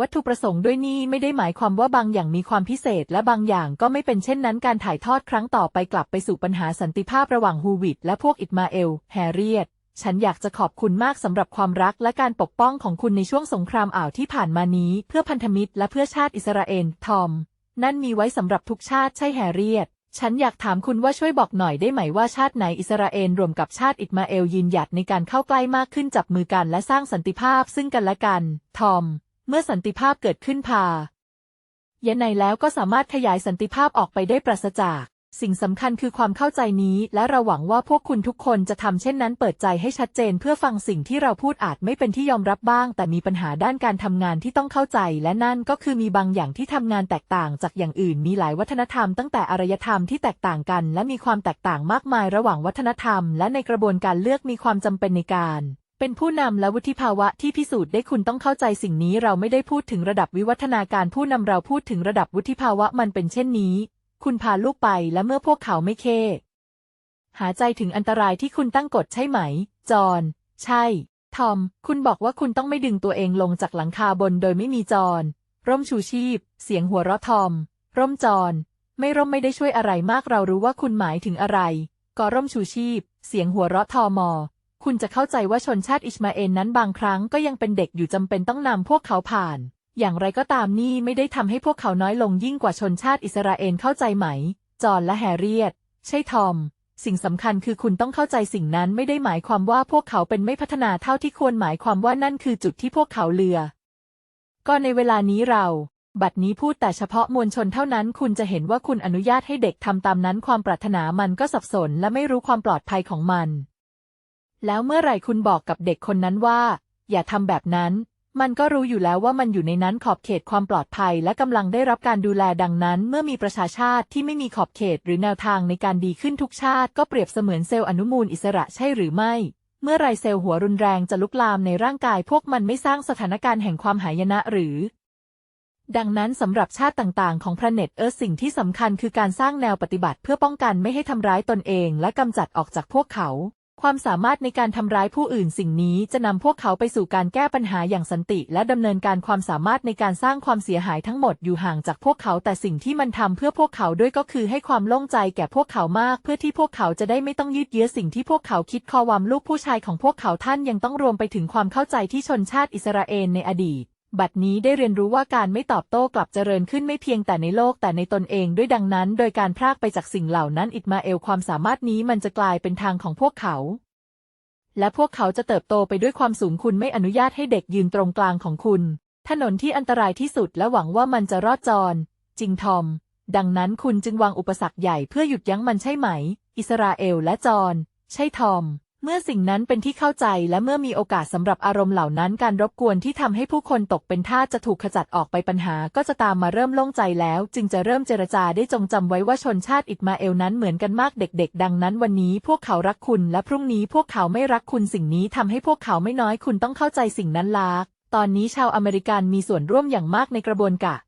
วัตถุประสงค์ด้วยนี่ไม่ได้หมายความว่าบางอย่างมีความพิเศษ และบางอย่างก็ไม่เป็นเช่นนั้นการถ่ายทอดครั้งต่อไปกลับไปสู่ปัญหาสันติภาพระหว่างฮูวิดและพวกอิตมาเอล แฮร์เรียตฉันอยากจะขอบคุณมากสำหรับความรักและการปกป้องของคุณในช่วงสงครามอ่าวที่ผ่านมานี้ เพื่อพันธมิตรและเพื่อชาติอิสราเอล ทอม นั่นมีไว้สำหรับทุกชาติใช่แฮร์เรียตฉันอยากถามคุณว่าช่วยบอกหน่อยได้ไหมว่าชาติไหนอิสราเอลรวมกับชาติอิตมาเอลยืนหยัดในการเข้าใกล้มากขึ้นจับมือกันและสร้างสันติภาพซึ่งกันและกัน ทอม เมื่อสันติภาพเกิดขึ้นพายันไหนแล้วก็สามารถขยายสันติภาพออกไปได้ปราศจาก สิ่งสำคัญคือความเข้าใจนี้และเราหวังว่าพวกคุณทุกคนจะทำเช่นนั้นเปิดใจให้ชัดเจนเพื่อฟังสิ่งที่เราพูดอาจไม่เป็นที่ยอมรับบ้าง แต่มีปัญหาด้านการทำงานที่ต้องเข้าใจ และนั่นก็คือมีบางอย่างที่ทำงานแตกต่างจากอย่างอื่น มีหลายวัฒนธรรมตั้งแต่อารยธรรมที่แตกต่างกัน และมีความแตกต่างมากมายระหว่างวัฒนธรรม และในกระบวนการเลือกมีความจำเป็นในการ เป็นผู้นำและวุฒิภาวะที่พิสูจน์ได้คุณต้องเข้าใจสิ่งนี้เราไม่ได้พูดถึงระดับวิวัฒนาการผู้นำเราพูดถึงระดับวุฒิภาวะมันเป็นเช่นนี้ คุณพาลูกไปและเมื่อพวกเขาไม่เคหาใจถึงอันตรายที่คุณตั้งกฎใช่ไหม จอน ใช่ ทอม คุณบอกว่าคุณต้องไม่ดึงตัวเองลงจากหลังคาบนโดยไม่มีจอน ร่มชูชีพ เสียงหัวเราะทอม ร่มจอน ไม่ร่มไม่ได้ช่วยอะไรมากเรารู้ว่าคุณหมายถึงอะไร ก็ร่มชูชีพ เสียงหัวเราะทอมอ คุณจะเข้าใจว่าชนชาติอิชมาเอลนั้นบางครั้งก็ยังเป็นเด็กอยู่จำเป็นต้องนำพวกเขาผ่าน อย่างไรก็ตามนี่ไม่ได้ทำให้พวกเขาน้อยลงยิ่งกว่าชนชาติอิสราเอลเข้าใจไหม จอห์นและแฮร์เรียต ใช่ทอม สิ่งสำคัญคือคุณต้องเข้าใจสิ่งนั้นไม่ได้หมายความว่าพวกเขาเป็นไม่พัฒนาเท่าที่ควรหมายความว่านั่นคือจุดที่พวกเขาเลือ ก็ในเวลานี้เราบัดนี้พูดแต่เฉพาะมวลชนเท่านั้น คุณจะเห็นว่าคุณอนุญาตให้เด็กทำตามนั้นความปรารถนามันก็สับสนและไม่รู้ความปลอดภัยของมัน แล้วเมื่อไหร่คุณบอกกับเด็กคนนั้นว่า อย่าทำแบบนั้น มันก็รู้อยู่แล้วว่ามันอยู่ในนั้นขอบเขตความปลอดภัย และกำลังได้รับการดูแลดังนั้น เมื่อมีประชาชาติที่ไม่มีขอบเขตหรือแนวทางในการดีขึ้นทุกชาติ ก็เปรียบเสมือนเซลล์อนุมูลอิสระใช่หรือไม่เมื่อไรเซลล์หัวรุนแรงจะลุกลามในร่างกายพวกมันไม่สร้างสถานการณ์แห่งความหายนะหรือ ดังนั้นสำหรับชาติต่างๆ ของพระเน็ตเอิร์ธสิ่งที่สำคัญคือการสร้างแนวปฏิบัติเพื่อป้องกันไม่ให้ทำร้ายตนเองและกำจัดออกจากพวกเขา ความสามารถในการทำร้ายผู้อื่นสิ่งนี้จะนำพวกเขาไปสู่การแก้ปัญหาอย่างสันติ และดำเนินการความสามารถในการสร้างความเสียหายทั้งหมดอยู่ห่างจากพวกเขาแต่สิ่งที่มันทำเพื่อพวกเขาด้วยก็คือให้ความโล่งใจแก่พวกเขามาก เพื่อที่พวกเขาจะได้ไม่ต้องยืดเยื้อสิ่งที่พวกเขาคิดคอวามลูกผู้ชายของพวกเขาท่านยังต้องรวมไปถึงความเข้าใจที่ชนชาติอิสราเอลในอดีต บัดนี้ได้เรียนรู้ว่าการไม่ตอบโต้กลับเจริญขึ้นไม่เพียงแต่ในโลกแต่ในตนเองด้วยดังนั้น โดยการพรากไปจากสิ่งเหล่านั้นอิตมาเอลความสามารถนี้มันจะกลายเป็นทางของพวกเขา และพวกเขาจะเติบโตไปด้วยความสูงคุณไม่อนุญาตให้เด็กยืนตรงกลางของคุณ ถนนที่อันตรายที่สุดและหวังว่ามันจะรอดจร จริงทอม ดังนั้นคุณจึงวางอุปสรรคใหญ่เพื่อหยุดยั้งมันใช่ไหม อิสราเอลและจอนใช่ทอม เมื่อสิ่งนั้นเป็นที่เข้าใจและเมื่อมีโอกาสสำหรับอารมณ์เหล่านั้นการรบกวนที่ทำให้ผู้คนตกเป็นท่าจะถูกขจัดออกไปปัญหาก็จะตามมาเริ่มโล่งใจแล้ว จึงจะเริ่มเจรจาได้จงจำไว้ว่าชนชาติอิตมาเอลนั้นเหมือนกันมากเด็ก ๆ ดังนั้นวันนี้พวกเขารักคุณและพรุ่งนี้พวกเขาไม่รักคุณสิ่งนี้ทำให้พวกเขาไม่น้อยคุณต้องเข้าใจสิ่งนั้นลากตอนนี้ชาวอเมริกันมีส่วนร่วมอย่างมากในกระบวนการ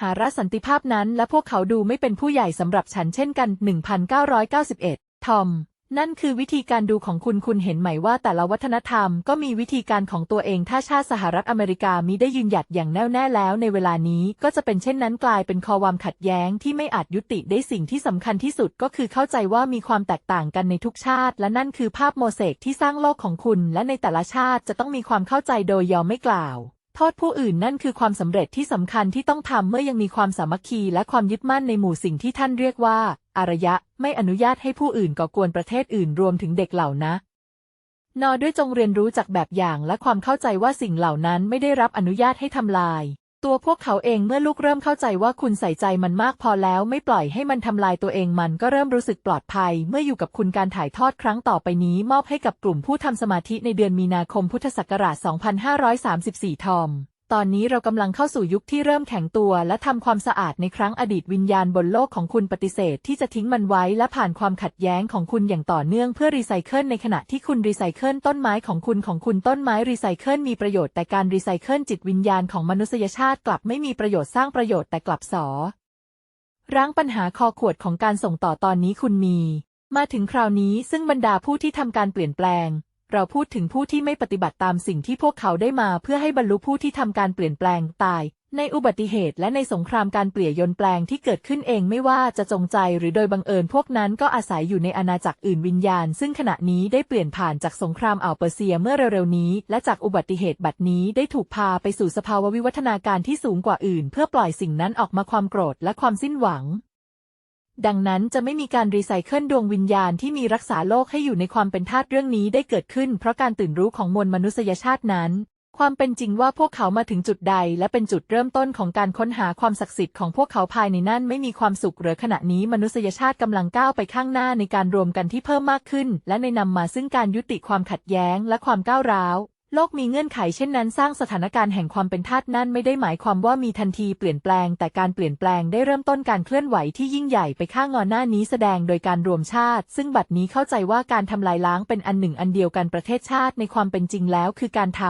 หารัสันติภาพนั้นและพวกเขาดูไม่เป็นผู้ใหญ่สำหรับฉันเช่นกัน 1991 ทอม นั่นคือวิธีการดูของคุณคุณเห็นไหมว่าแต่ละวัฒนธรรมก็มีวิธีการของตัวเองถ้าชาติสหรัฐอเมริกามิได้ยืนหยัดอย่างแน่วแน่แล้ว ในเวลานี้ก็จะเป็นเช่นนั้นกลายเป็นคอความขัดแย้งที่ไม่อาจยุติได้สิ่งที่สำคัญที่สุดก็คือเข้าใจว่ามีความแตกต่างกันในทุกชาติ และนั่นคือภาพโมเสกที่สร้างโลกของคุณ และในแต่ละชาติจะต้องมีความเข้าใจโดยยอมไม่กล่าว โทษผู้อื่นนั่นคือความสำเร็จที่สำคัญที่ต้องทำเมื่อยังมีความสามัคคีและความยึดมั่นในหมู่สิ่งที่ท่านเรียกว่า อารยะ ไม่อนุญาตให้ผู้อื่นก่อกวนประเทศอื่นรวมถึงเด็กเหล่านะ นอด้วยจงเรียนรู้จากแบบอย่างและความเข้าใจว่าสิ่งเหล่านั้นไม่ได้รับอนุญาตให้ทำลาย ตัวพวกเขาเองเมื่อลูกเริ่มเข้าใจว่าคุณใส่ใจมันมากพอแล้วไม่ปล่อยให้มันทำลายตัวเองมันก็เริ่มรู้สึกปลอดภัย เมื่ออยู่กับคุณการถ่ายทอดครั้งต่อไปนี้มอบให้กับกลุ่มผู้ทำสมาธิในเดือนมีนาคมพุทธศักราช 2534 ทอม ตอนนี้เรากำลังเข้าสู่ยุคที่เริ่มแข็งตัว และทำความสะอาดในครั้งอดีตวิญญาณบนโลกของคุณปฏิเสธที่จะทิ้งมันไว้และผ่านความขัดแย้งของคุณอย่างต่อเนื่องเพื่อรีไซเคิลในขณะที่คุณรีไซเคิลต้นไม้ของคุณของคุณต้นไม้รีไซเคิลมีประโยชน์แต่การรีไซเคิลจิตวิญญาณของมนุษยชาติกลับไม่มีประโยชน์สร้างประโยชน์แต่กลับสอร้างปัญหาคอขวดของการส่งต่อตอนนี้คุณมี มาถึงคราวนี้ซึ่งบรรดาผู้ที่ทำการเปลี่ยนแปลง เราพูดถึงผู้ที่ไม่ปฏิบัติตามสิ่งที่พวกเขาได้มาเพื่อให้บรรลุผู้ที่ทำการเปลี่ยนแปลงตาย ในอุบัติเหตุและในสงครามการเปลี่ยนยนต์แปลงที่เกิดขึ้นเองไม่ว่าจะจงใจหรือโดยบังเอิญพวกนั้นก็อาศัยอยู่ในอาณาจักรอื่นวิญญาณ ซึ่งขณะนี้ได้เปลี่ยนผ่านจากสงครามอ่าวเปอร์เซียเมื่อเร็วๆนี้ และจากอุบัติเหตุบัดนี้ได้ถูกพาไปสู่สภาวะวิวัฒนาการที่สูงกว่าอื่น เพื่อปล่อยสิ่งนั้นออกมาความโกรธและความสิ้นหวัง ดังนั้นจะไม่มีการรีไซเคิลดวงวิญญาณที่มีรักษาโลกให้อยู่ในความเป็นธาตุเรื่องนี้ได้เกิดขึ้น เพราะการตื่นรู้ของมวลมนุษยชาตินั้น ความเป็นจริงว่าพวกเขามาถึงจุดใด และเป็นจุดเริ่มต้นของการค้นหาความศักดิ์สิทธิ์ของพวกเขาภายในนั่นไม่มีความสุขหรือขณะนี้มนุษยชาติกำลังก้าวไปข้างหน้าในการรวมกันที่เพิ่มมากขึ้น และในนำมาซึ่งการยุติความขัดแย้งและความก้าวร้าว โลกมีเงื่อนไขเช่นนั้นสร้างสถานการณ์แห่งความเป็นทาสนั่นไม่ได้หมายความว่ามีทันทีเปลี่ยนแปลง แต่การเปลี่ยนแปลงได้เริ่มต้นการเคลื่อนไหวที่ยิ่งใหญ่ไปข้างงอนหน้านี้แสดงโดยการรวมชาติ ซึ่งบัดนี้เข้าใจว่าการทำลายล้างเป็นอันหนึ่งอันเดียวกันประเทศชาติในความเป็นจริงแล้วคือการท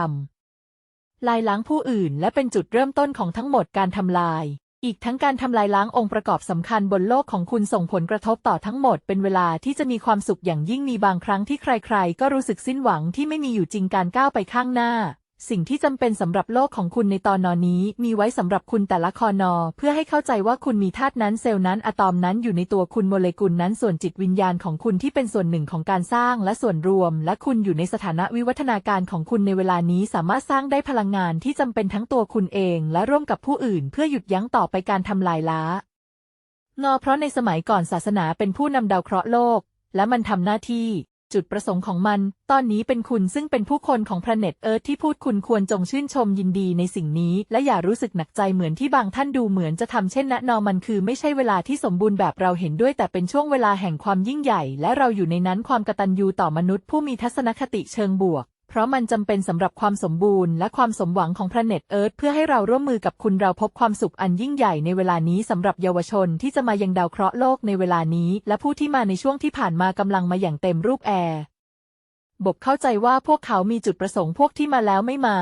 ำลายล้างผู้อื่น และเป็นจุดเริ่มต้นของทั้งหมดการทำลาย อีกทั้งการทำลายล้างองค์ประกอบสำคัญบนโลกของคุณส่งผลกระทบต่อทั้งหมด เป็นเวลาที่จะมีความสุขอย่างยิ่งมีบางครั้งที่ใครๆ ก็รู้สึกสิ้นหวังที่ไม่มีอยู่จริงการก้าวไปข้างหน้า สิ่งที่จำเป็นสำหรับโลกของคุณในตอนนอนนี้ มีไว้สำหรับคุณแต่ละคอนอ เพื่อให้เข้าใจว่าคุณมีธาตุนั้นเซลล์นั้นอะตอมนั้นอยู่ในตัวคุณโมเลกุลนั้นส่วนจิตวิญญาณของคุณที่เป็นส่วนหนึ่งของการสร้างและส่วนรวม และคุณอยู่ในสถานะวิวัฒนาการของคุณในเวลานี้สามารถสร้างได้พลังงานที่จำเป็นทั้งตัวคุณเอง และร่วมกับผู้อื่น เพื่อหยุดยั้งต่อไปการทำลายล้างอเพราะในสมัยก่อนศาสนาเป็นผู้นำดาวเคราะห์โลก และมันทำหน้าที่ จุดประสงค์ของมัน ตอนนี้เป็นคุณซึ่งเป็นผู้คนของ planet Earth ที่พูดคุณควรจงชื่นชมยินดีในสิ่งนี้ และอย่ารู้สึกหนักใจเหมือนที่บางท่านดูเหมือนจะทำเช่นนะนอมันคือไม่ใช่เวลาที่สมบูรณ์แบบเราเห็นด้วย แต่เป็นช่วงเวลาแห่งความยิ่งใหญ่ และเราอยู่ในนั้นความกตัญญูต่อมนุษย์ผู้มีทัศนคติเชิงบวก เพราะมันจำเป็นสำหรับความสมบูรณ์และความสมหวังของพลาเนตเอิร์ธเพื่อให้เราร่วมมือกับคุณเราพบความสุขอันยิ่งใหญ่ในเวลานี้สำหรับเยาวชนที่จะมายังดาวเคราะห์โลกในเวลานี้ และผู้ที่มาในช่วงที่ผ่านมากำลังมาอย่างเต็มรูปแอร์บบเข้าใจว่าพวกเขามีจุดประสงค์พวกที่มาแล้วไม่มา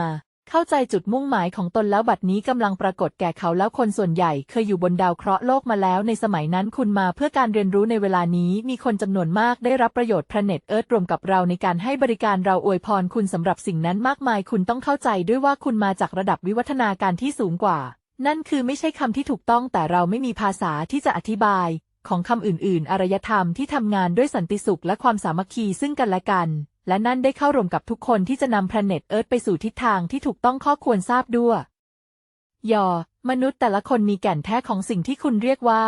เข้าใจจุดมุ่งหมายของตนแล้วบัดนี้กำลังปรากฏแก่เขาแล้วคนส่วนใหญ่เคยอยู่บนดาวเคราะห์โลกมาแล้วในสมัยนั้นคุณมาเพื่อการเรียนรู้ในเวลานี้มีคนจำนวนมากได้รับประโยชน์ Planet Earth รวมกับเราในการให้บริการเราอวยพรคุณสำหรับสิ่งนั้นมากมาย คุณต้องเข้าใจด้วยว่าคุณมาจากระดับวิวัฒนาการที่สูงกว่า นั่นคือไม่ใช่คำที่ถูกต้องแต่เราไม่มีภาษาที่จะอธิบาย ของคำอื่น ๆ อารยธรรมที่ทำงานด้วยสันติสุขและความสามัคคีซึ่งกันและกัน และนั่นได้เข้ารวมกับทุกคนที่จะนำแพลเน็ตเอิร์ธไปสู่ทิศทางที่ถูกต้องข้อควรทราบด้วยยอ มนุษย์แต่ละคนมีแก่นแท้ของสิ่งที่คุณเรียกว่า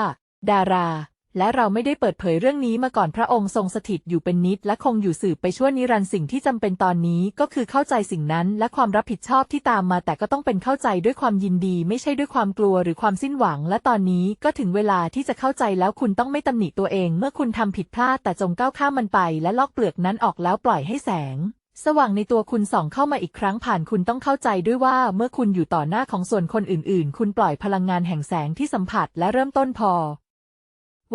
ดารา และเราไม่ได้เปิดเผยเรื่องนี้มาก่อนพระองค์ทรงสถิตอยู่เป็นนิดและคงอยู่สืบไปชั่วนิรันดร์สิ่งที่จำเป็นตอนนี้ก็คือเข้าใจสิ่งนั้นและความรับผิดชอบที่ตามมาแต่ก็ต้องเป็นเข้าใจด้วยความยินดี ไม่ใช่ด้วยความกลัวหรือความสิ้นหวัง และตอนนี้ก็ถึงเวลาที่จะเข้าใจแล้วคุณต้องไม่ตำหนิตัวเอง เมื่อคุณทำผิดพลาดแต่จงก้าวข้ามมันไป และลอกเปลือกนั้นออกแล้วปล่อยให้แสงสว่างในตัวคุณส่องเข้ามาอีกครั้งผ่านคุณต้องเข้าใจด้วยว่าเมื่อคุณอยู่ต่อหน้าของส่วนคนอื่นๆ คุณปล่อยพลังงานแห่งแสงที่สัมผัสและเริ่มต้นพอ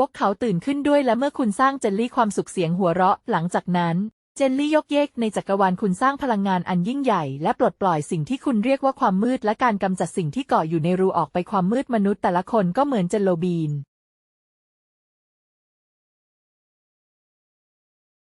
วกเขาตื่นขึ้นด้วยและเมื่อคุณสร้างเจลลี่ความสุขเสียงหัวเราะ หลังจากนั้น เจลลี่ยกเยกในจักรวาลคุณสร้างพลังงานอันยิ่งใหญ่ และปลดปล่อยสิ่งที่คุณเรียกว่าความมืดและการกำจัดสิ่งที่เกาะอยู่ในรูออกไปความมืดมนุษย์แต่ละคนก็เหมือนเจลโลบีน